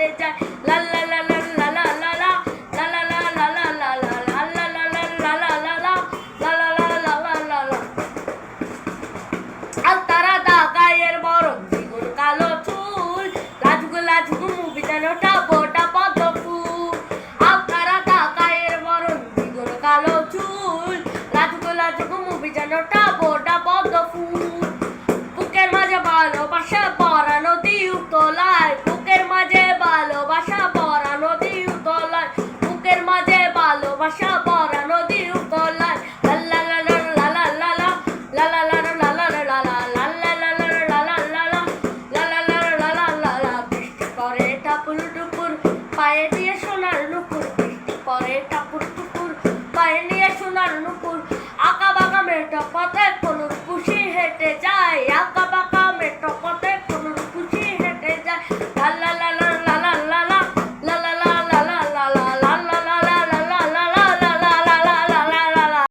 হেঁটে যায় লা লা কালো চুল লাজুকু লাজুকু মুভি যেন বরং দ্বিগুণ কালো চুল ভাষা বরা নদী উপলায়। বৃষ্টি পরে টাপুর টুপুর পায়ে দিয়ে সোনার নুপুর পরে টাপুর টুপুর পায়ে নিয়ে সোনার নুপুর আঁকা বাঁকা মেয়েটা পথে